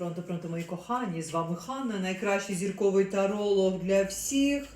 Пронто, пронто, мої кохані, з вами Ханна, найкращий зірковий таролог для всіх.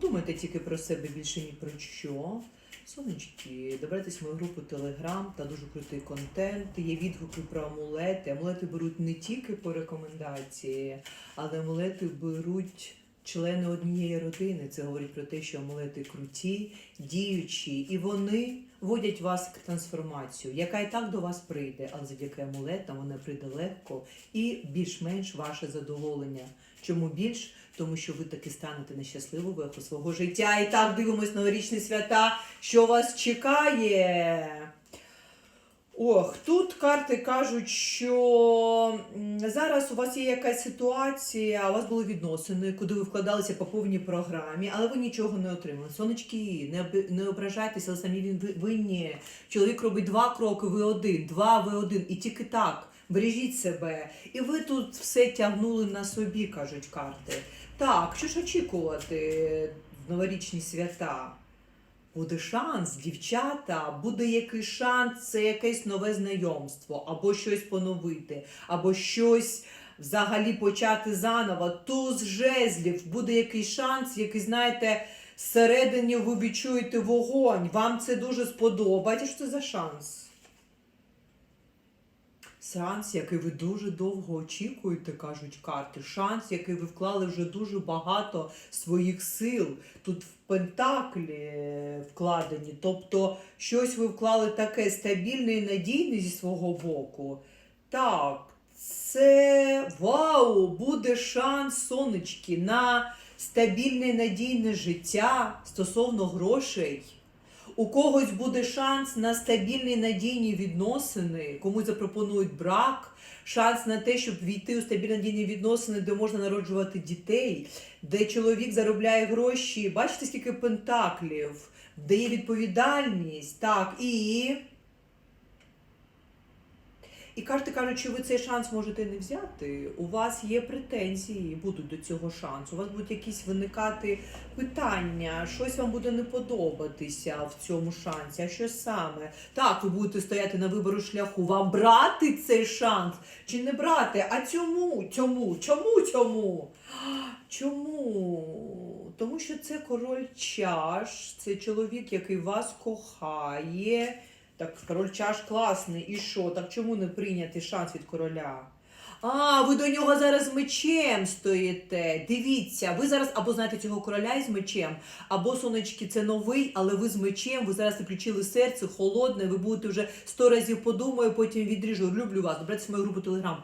Думайте тільки про себе більше ні про що. Сонечки, добирайтесь в мою групу Телеграм та дуже крутий контент. Є відгуки про амулети. Амулети беруть не тільки по рекомендації, але амулети беруть члени однієї родини. Це говорить про те, що амулети круті, діючі, і вони вводять вас в трансформацію, яка і так до вас прийде, але завдяки амулетам вона прийде легко і більш-менш ваше задоволення. Чому більш? Тому що ви таки станете на щасливу веху свого життя. І так дивимось новорічні свята, що вас чекає. Ох, тут карти кажуть, що зараз у вас є якась ситуація, у вас були відносини, куди ви вкладалися по повній програмі, але ви нічого не отримали. Сонечки, не, не ображайтеся, але самі винні. Чоловік робить два кроки, ви один, два, ви один. І тільки так. Бережіть себе. І ви тут все тягнули на собі, кажуть карти. Так, що ж очікувати в новорічні свята? Буде шанс, дівчата, буде якийсь шанс, це якесь нове знайомство, або щось поновити, або щось взагалі почати заново. Туз жезлів, буде якийсь шанс, який, знаєте, всередині ви відчуєте вогонь. Вам це дуже сподобається. Що це за шанс? Шанс, який ви дуже довго очікуєте, кажуть карти. Шанс, який ви вклали вже дуже багато своїх сил. Тут в пентаклі вкладені. Тобто, щось ви вклали таке стабільне і надійне зі свого боку. Так, це вау! Буде шанс, сонечки, на стабільне і надійне життя стосовно грошей. У когось буде шанс на стабільні надійні відносини, комусь запропонують брак, шанс на те, щоб війти у стабільні надійні відносини, де можна народжувати дітей, де чоловік заробляє гроші. Бачите, скільки пентаклів, де є відповідальність, так, і. І карти кажуть, що ви цей шанс можете не взяти. У вас є претензії, будуть до цього шансу. У вас будуть якісь виникати питання, щось вам буде не подобатися в цьому шансі. А що саме? Так, ви будете стояти на вибору шляху. Вам брати цей шанс чи не брати? А чому? Чому? Чому? Чому? Чому? Тому що це король чаш, це чоловік, який вас кохає. Так, король чаш класний. І що? Так чому не прийняти шанс від короля? А, ви до нього зараз мечем стоїте. Дивіться, ви зараз або знаєте цього короля із мечем, або сонечки, це новий, але ви з мечем, ви зараз включили серце, холодне, ви будете вже сто разів подумаю, потім відріжу. Люблю вас. Добрайтесь в мою групу Телеграм.